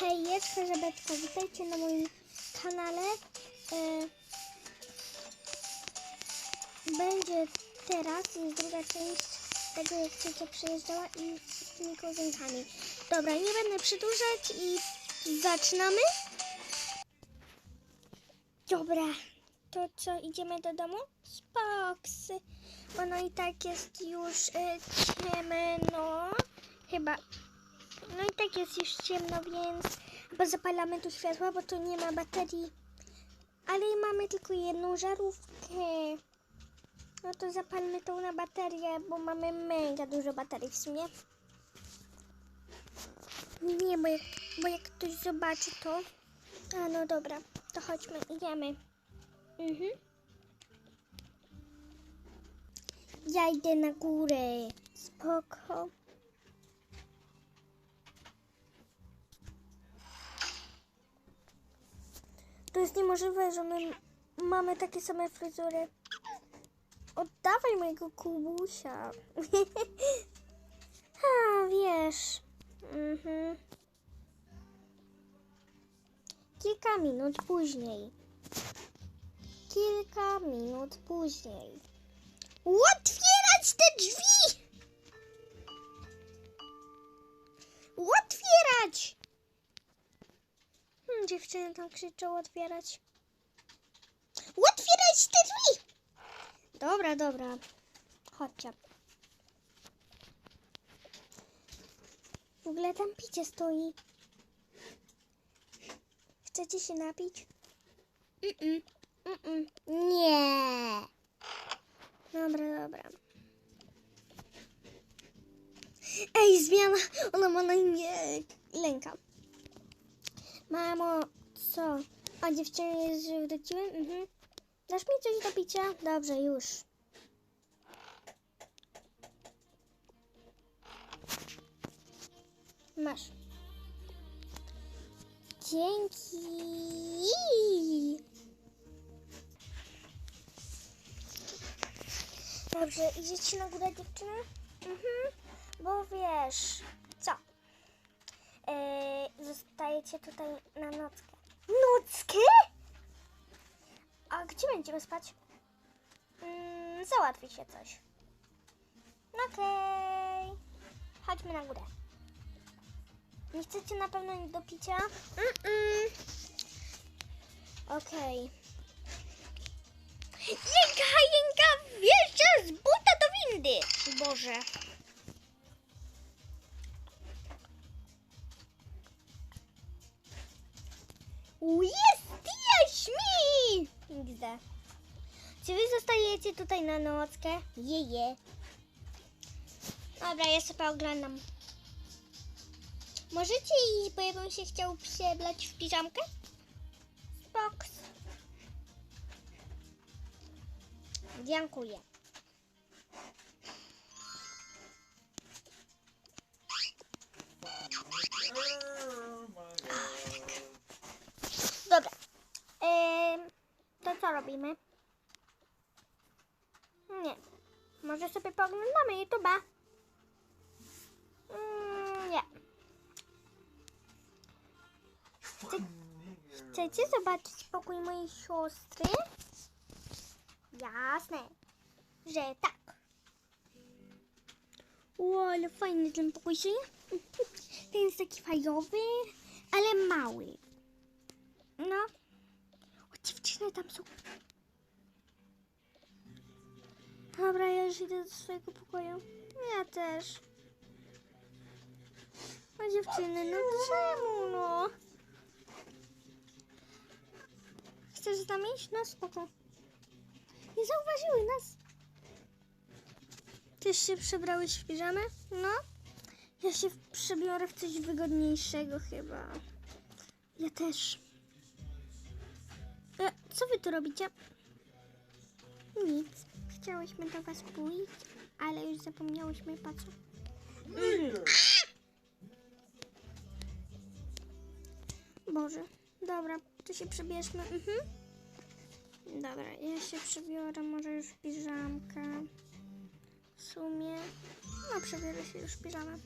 Hej, jest Herzebetko, witajcie na moim kanale. E, będzie teraz, jest druga część tego, jak ciocia przyjeżdżała i z tymi kozynkami. Dobra, nie będę przedłużać i zaczynamy. Dobra, to co, idziemy do domu? Spoksy, bo no i tak jest już e, ciemno, chyba no i tak jest już ciemno, więc bo zapalamy tu światła, bo tu nie ma baterii. Ale mamy tylko jedną żarówkę. No to zapalmy tą na baterię, bo mamy mega dużo baterii w sumie. Nie, bo jak, bo jak ktoś zobaczy to... A no dobra, to chodźmy, idziemy. Mhm. Ja idę na górę. Spoko. To jest niemożliwe, że my mamy takie same fryzury. Oddawaj mojego kubusia. A, wiesz. Mhm. Kilka minut później. Kilka minut później. Otwierać dziewczyny tam krzyczą otwierać. Otwierać te drzwi! Dobra, dobra. Chodźcie. W ogóle tam picie stoi. Chcecie się napić? Mm-mm. Mm-mm. Nie. Dobra, dobra. Ej, zmiana. Ona ma na imię. Mamo, co? A dziewczyny już wróciły? Mhm. Dasz mi coś do picia? Dobrze, już. Masz. Dzięki. Dobrze, idziecie na górę dziewczyny? Mhm. Bo wiesz, co? Yy, zostajecie tutaj na nockę. Nockę? A gdzie będziemy spać? Mm, załatwi się coś. No Okej. Chodźmy na górę. Nie chcecie na pewno nic do picia? Mm-mm. Okej. Jęka, jęka, wjeżdża z buta do windy. Boże. U, Jest jaśmi! Gdzie? Czy wy zostajecie tutaj na nockę? Jeje. Dobra, ja sobie oglądam. Możecie iść, bo ja bym się chciał przebrać w piżamkę? Box. Dziękuję. To co robimy? Nie. Może sobie pooglądamy YouTube'a? Mm, nie. Chce, chcecie zobaczyć pokój mojej siostry? Jasne, że tak. O, ale fajny ten pokój się. Ten jest taki fajowy, ale mały. No. Dziewczyny tam są. Dobra, ja już idę do swojego pokoju. Ja też. No dziewczyny, no czemu no? Chcesz z nami iść? No spoko. Nie zauważyły nas. Też się przebrałeś w piżamę? No. Ja się przebiorę w coś wygodniejszego chyba. Ja też. Co wy tu robicie? Nic. Chciałyśmy do was pójść, ale już zapomniałyśmy po co. Boże. Dobra, to się przebierzmy. Mhm. Dobra, ja się przebiorę może już w piżamkę. W sumie. No, przebiorę się już w piżamę.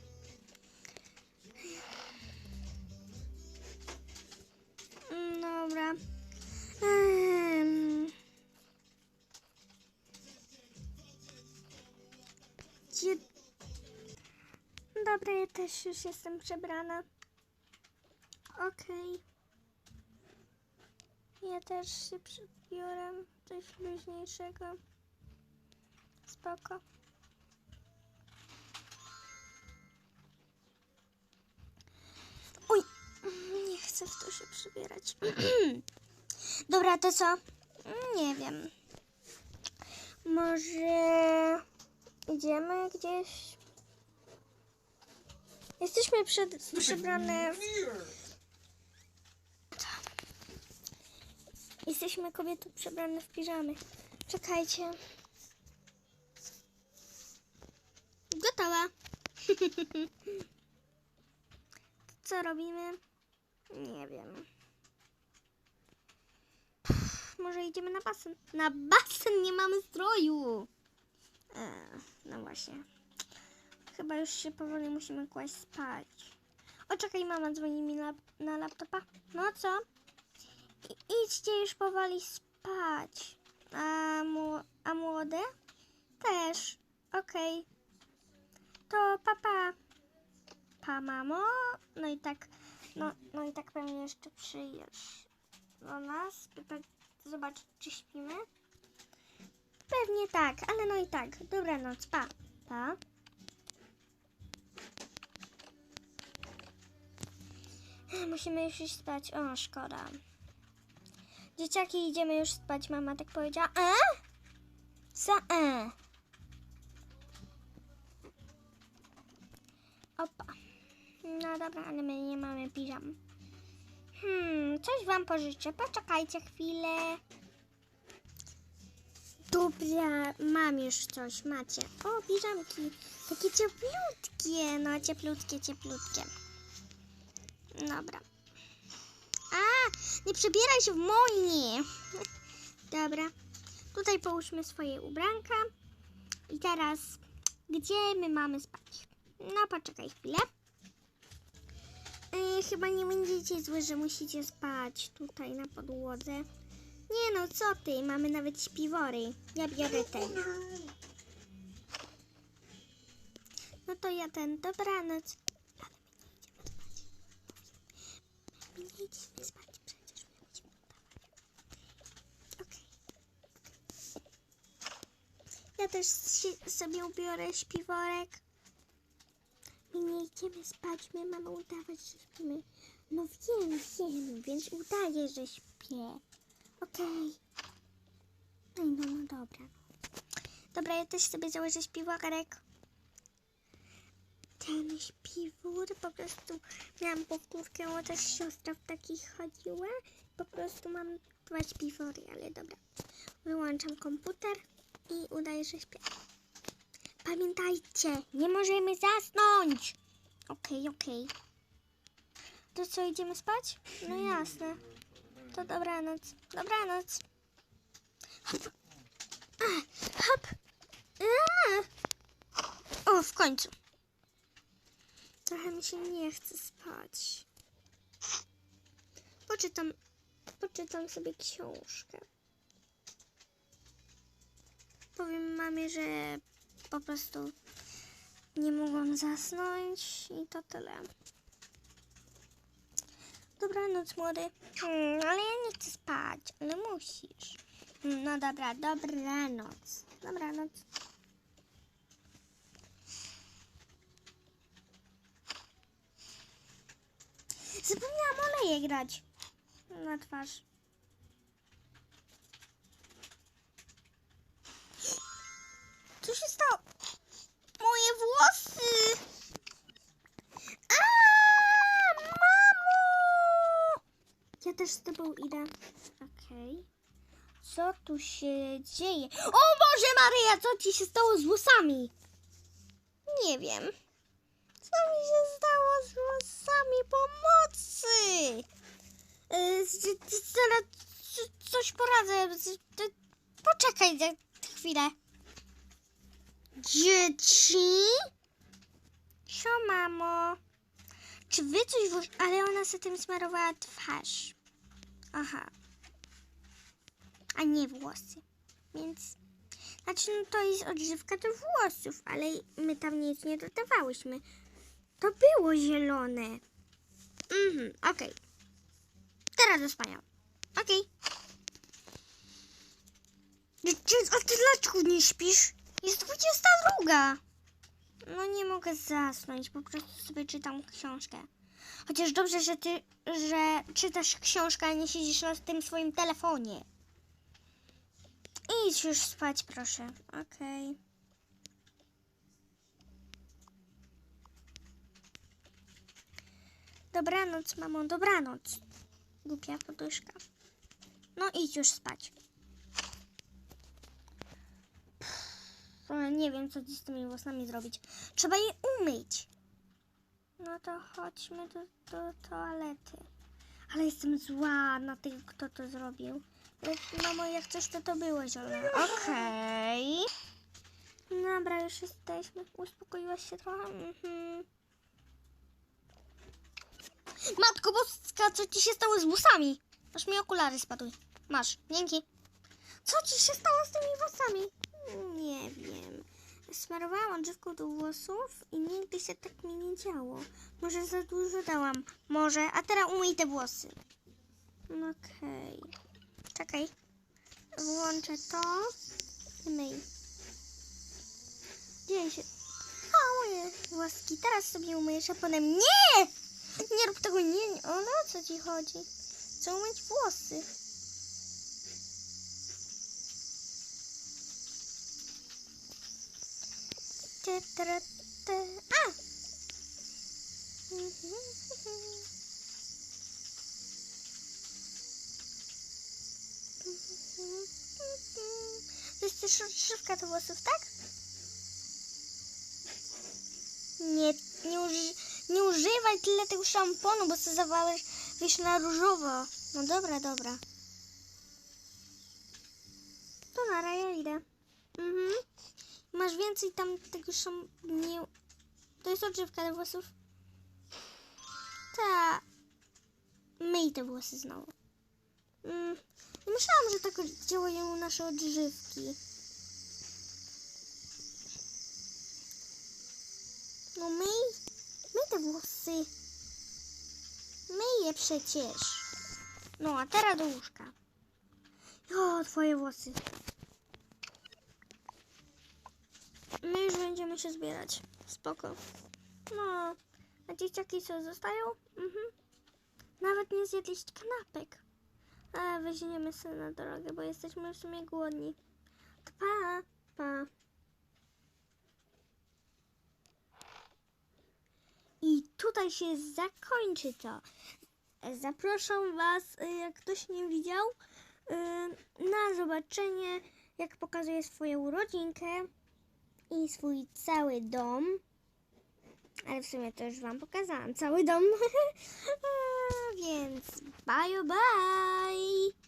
Dobra, Dobra, ja też już jestem przebrana. Okej. Okay. Ja też się przebiorę coś luźniejszego. Spoko. Oj, nie chcę w to się przybierać. Dobra, to co? Nie wiem. Może idziemy gdzieś? Jesteśmy przed, przebrane w... Jesteśmy kobiety przebrane w piżamy. Czekajcie. Gotowa. Co robimy? Nie wiem. Może idziemy na basen? Na basen nie mamy stroju. E, no właśnie. Chyba już się powoli musimy kłaść spać. O, czekaj, mama dzwoni mi na, na laptopa. No co? I, idźcie już powoli spać. A, mu, a młode? Też. Okej. To papa. Pa, mamo. No i tak, no, no i tak pewnie jeszcze przyjdziesz do nas, by tak zobaczyć, czy śpimy. Pewnie tak, ale no i tak. Dobranoc, pa. Pa. Musimy już iść spać. O, szkoda. Dzieciaki, idziemy już spać, mama tak powiedziała. E? Co e? Opa. No dobra, ale my nie mamy piżam. Hmm, coś wam pożyczę. Poczekajcie chwilę. Dobra, mam już coś, macie. O, piżamki. Takie cieplutkie. No, cieplutkie, cieplutkie. Dobra. A, nie przebieraj się w moje. Dobra. Tutaj połóżmy swoje ubranka. I teraz, gdzie my mamy spać? No, poczekaj chwilę. Yy, chyba nie będziecie złe, że musicie spać tutaj na podłodze. Nie no, co ty? Mamy nawet śpiwory. Ja biorę ten. No to ja ten. Dobranoc. Ale my nie idziemy spać. My nie idziemy spać przecież. My musimy. Okej. Ja też sobie ubiorę śpiworek. My nie idziemy spać, my mamy udawać, że śpimy. No wiem, wiem, więc udaję, że śpię. Okej. I no, no dobra. Dobra, ja też sobie założę śpiworek. Ten śpiwór, po prostu miałam powtórkę, bo też siostra w takich chodziła. Po prostu mam dwa śpiwory, ale dobra. Wyłączam komputer i udaję, że śpię. Pamiętajcie, nie możemy zasnąć. Okej, okej. To co, idziemy spać? No jasne. To dobranoc. Dobranoc. Hop. Hop. A. O, w końcu. Trochę mi się nie chce spać. Poczytam, poczytam sobie książkę. Powiem mamie, że po prostu nie mogłam zasnąć i to tyle. Dobranoc, młody. Hmm, ale ja nie chcę spać, ale musisz. Hmm, No dobra, dobranoc. Dobranoc. Zapomniałam oleje grać na twarz. Idę. Okej. Co tu się dzieje? O Boże Maryja, co ci się stało z włosami? Nie wiem. Co mi się stało z włosami? Pomocy! Z- Zaraz coś poradzę. Poczekaj chwilę. Dzieci? Co, mamo? Czy wy coś. Ale ona sobie tym smarowała twarz. Aha. A nie włosy. Więc... Znaczy, no to jest odżywka do włosów, ale my tam nic nie dodawałyśmy. To było zielone. Mhm, okej. Teraz do spania. Okej. Okay. A ty dlaczego nie śpisz? Jest 22. No nie mogę zasnąć, po prostu sobie czytam książkę. Chociaż dobrze, że ty, że czytasz książkę, a nie siedzisz na tym swoim telefonie. Idź już spać, proszę. Okej. Dobranoc, mamo, dobranoc. Głupia poduszka. No idź już spać. Pff, Nie wiem, co z tymi włosami zrobić. Trzeba je umyć. No to chodźmy do, do toalety. Ale jestem zła na tego, kto to zrobił. Ale, Mamo, jak coś, to to było zielone. Okej. Dobra, już jesteśmy. Uspokoiłaś się trochę? Mhm. Matko boska, co ci się stało z włosami? Aż mi okulary spadły. Masz, dzięki. Co ci się stało z tymi włosami? Nie wiem. Smarowałam odżywką do włosów i nigdy się tak mi nie działo. Może za dużo dałam. Może. A teraz umyj te włosy. Okej. Czekaj. Włączę to. i Myj. Dzieje się. O, moje włoski. Teraz sobie umyjesz, a potem nie! Nie rób tego, nie. O, no co ci chodzi? Chcę umyć włosy. Te, te, te. A! To jest też szybka do włosów, tak? Nie, nie, uży, nie używaj tyle tego szamponu, bo sobie zawałeś wiesz na różowo. No dobra, dobra. To nara, ja idę. Mhm. Masz więcej tam tego szamponu. To jest odżywka do włosów. Ta. Myj te włosy znowu. Mm. Nie myślałam, że tak działają nasze odżywki. No myj, myj te włosy. Myj je przecież. No, a teraz do łóżka. O, twoje włosy. My już będziemy się zbierać. Spoko. No, a dzieciaki co, zostają? Mhm. Nawet nie zjedliście kanapek. Ale weźmiemy sobie na drogę, bo jesteśmy w sumie głodni. Pa, pa. I tutaj się zakończy to. Zapraszam Was, y, jak ktoś nie widział, y, na zobaczenie, jak pokazuje swoją rodzinkę i swój cały dom. Ale w sumie to już Wam pokazałam, cały dom. A, Więc bye bye!